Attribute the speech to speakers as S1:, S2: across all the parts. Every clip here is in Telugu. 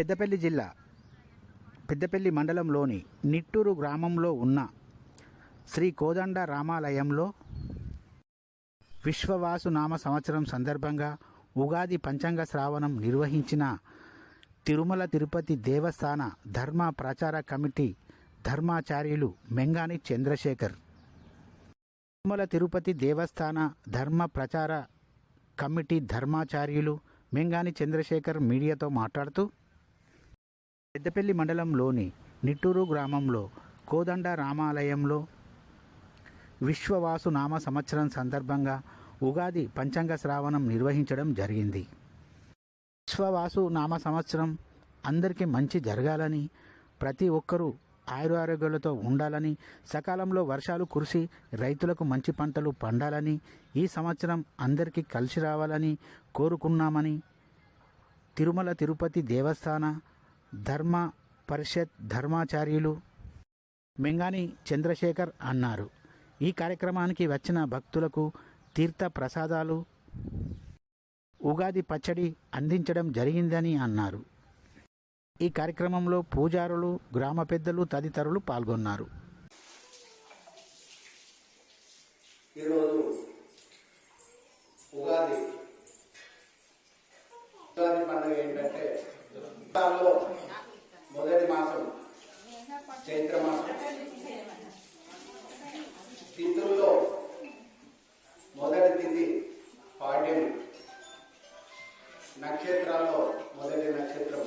S1: పెద్దపల్లి జిల్లా పెద్దపల్లి మండలంలోని నిట్టూరు గ్రామంలో ఉన్న శ్రీ కోదండ రామాలయంలో విశ్వవాసు నామ సంవత్సరం సందర్భంగా ఉగాది పంచాంగ శ్రావణం నిర్వహించిన తిరుమల తిరుపతి దేవస్థాన ధర్మ ప్రచార కమిటీ ధర్మాచార్యులు మెంగాని చంద్రశేఖర్. తిరుమల తిరుపతి దేవస్థాన ధర్మ ప్రచార కమిటీ ధర్మాచార్యులు మెంగాని చంద్రశేఖర్ మీడియాతో మాట్లాడుతూ పెద్దపల్లి మండలంలోని నిట్టూరు గ్రామంలో కోదండ రామాలయంలో విశ్వవాసు నామ సంవత్సరం సందర్భంగా ఉగాది పంచాంగ శ్రావణం నిర్వహించడం జరిగింది. విశ్వవాసు నామ సంవత్సరం అందరికీ మంచి జరగాలని ప్రతి ఒక్కరూ ఆయురారోగ్యాలతో ఉండాలని సకాలంలో వర్షాలు కురిసి రైతులకు మంచి పంటలు పండాలని ఈ సంవత్సరం అందరికీ కలిసి రావాలని కోరుకున్నామని తిరుమల తిరుపతి దేవస్థాన ధర్మ పరిషత్ ధర్మాచార్యులు మెంగాని చంద్రశేఖర్ అన్నారు. ఈ కార్యక్రమానికి వచ్చిన భక్తులకు తీర్థ ప్రసాదాలు ఉగాది పచ్చడి అందించడం జరిగిందని అన్నారు. ఈ కార్యక్రమంలో పూజారులు గ్రామ పెద్దలు తదితరులు పాల్గొన్నారు.
S2: ఈరోజు ఉగాది ఉగాది పండుగ ఏంటంటే ఉగాదిలో మొదటి మాసం చైత్ర మాసం. తిథుల్లో మొదటి తిథి పాడ్యం నక్షత్రాల్లో మొదటి నక్షత్రం.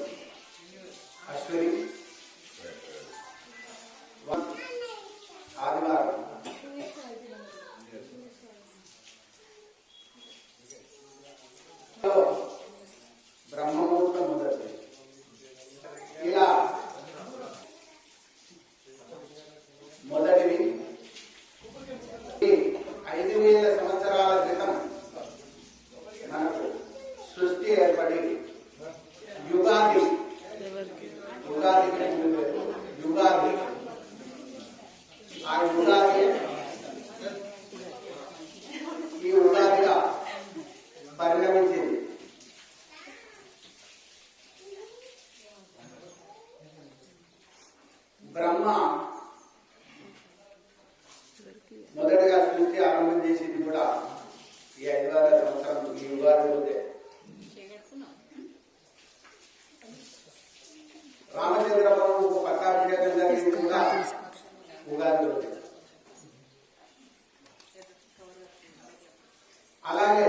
S2: ఆ యుగాది ఈ ఉగాదిగా పరిణమించింది బ్రహ్మ మొదటగా సృష్టి ఆరంభం చేసింది కూడా ఈ సంవత్సరం ఈ ఉగాది రామచంద్ర పట్టాభిషేకం జరిగింది కూడా. ఉగాది రోజే. అలాగే